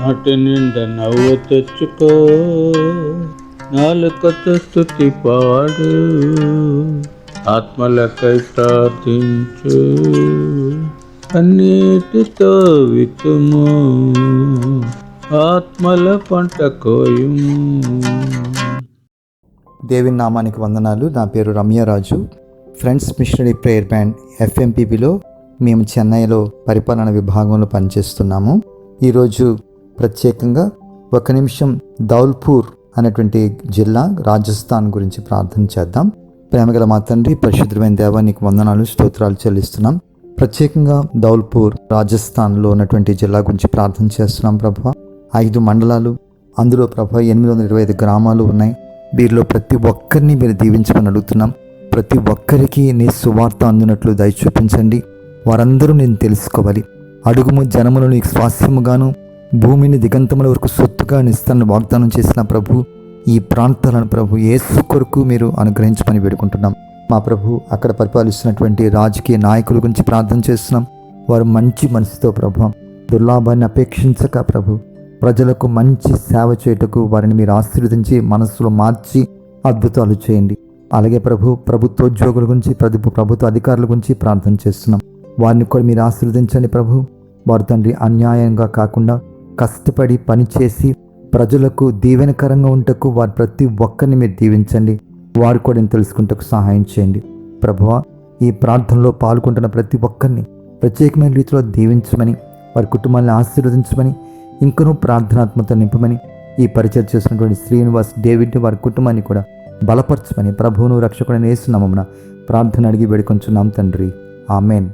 నాటి నిండా నవ్వు తెచ్చుకో. నాలుకతో స్థుతి పాడు. ఆత్మలకై ప్రార్థించు. అన్నిటితో వితుము ఆత్మల పంట కోయుము. దేవి నామానికి వందనాలు. నా పేరు Ramyaraju. Friends missionary prayer band ఎఫ్ఎంపీబీలో మేము చెన్నైలో పరిపాలన విభాగంలో పనిచేస్తున్నాము. ఈరోజు ప్రత్యేకంగా ఒక నిమిషం దౌల్పూర్ అనేటువంటి జిల్లా రాజస్థాన్ గురించి ప్రార్థన చేద్దాం. ప్రేమగల మా తండ్రి పరిశుద్ధమైన దేవ నీకు వందనాలు స్తోత్రాలు చెల్లిస్తున్నాం. ప్రత్యేకంగా దౌల్పూర్ రాజస్థాన్లో ఉన్నటువంటి జిల్లా గురించి ప్రార్థన చేస్తున్నాం ప్రభా. ఐదు మండలాలు అందులో ప్రభా ఎనిమిది వందల ఇరవై ఐదు గ్రామాలు ఉన్నాయి. వీరిలో ప్రతి ఒక్కరిని మీరు దీవించమని అడుగుతున్నాం. ప్రతి ఒక్కరికి నీ సువార్త అందినట్లు దయ చూపించండి. వారందరూ నేను తెలుసుకోవాలి. అడుగుము జనములను నీకు స్వాస్యముగాను భూమిని దిగంతముల వరకు సొత్తుగా నిస్తానని వాగ్దానం చేసిన ప్రభు ఈ ప్రాంతాలను ప్రభు ఏసు కొరకు మీరు అనుగ్రహించమని వేడుకుంటున్నాం. మా ప్రభు అక్కడ పరిపాలిస్తున్నటువంటి రాజకీయ నాయకుల గురించి ప్రార్థన చేస్తున్నాం. వారు మంచి మనసుతో ప్రభు దుర్లాభాన్ని అపేక్షించక ప్రభు ప్రజలకు మంచి సేవ చేయుటకు వారిని మీరు ఆశీర్వదించి మనస్సులో మార్చి అద్భుతాలు చేయండి. అలాగే ప్రభు ప్రభుత్వోద్యోగుల గురించి ప్రభు ప్రభుత్వ అధికారుల గురించి ప్రార్థన చేస్తున్నాం. వారిని కూడా మీరు ఆశీర్వదించండి ప్రభు. వారి తండ్రి అన్యాయంగా కాకుండా కష్టపడి పనిచేసి ప్రజలకు దీవెనకరంగా ఉంటకు వారి ప్రతి ఒక్కరిని మీరు దీవించండి. వారు కూడా నేను తెలుసుకుంటకు సహాయం చేయండి. ప్రభువ ఈ ప్రార్థనలో పాల్గొంటున్న ప్రతి ఒక్కరిని ప్రత్యేకమైన రీతిలో దీవించమని వారి కుటుంబాన్ని ఆశీర్వదించమని ఇంకనూ ప్రార్థనాత్మత నింపమని ఈ పరిచయం చేసినటువంటి శ్రీనివాస్ డేవిడ్ వారి కుటుంబాన్ని కూడా బలపరచమని ప్రభువును రక్షకుడని వేస్తున్నామన్న ప్రార్థన అడిగి వేడుకొంచున్నాం తండ్రి. ఆమెన్.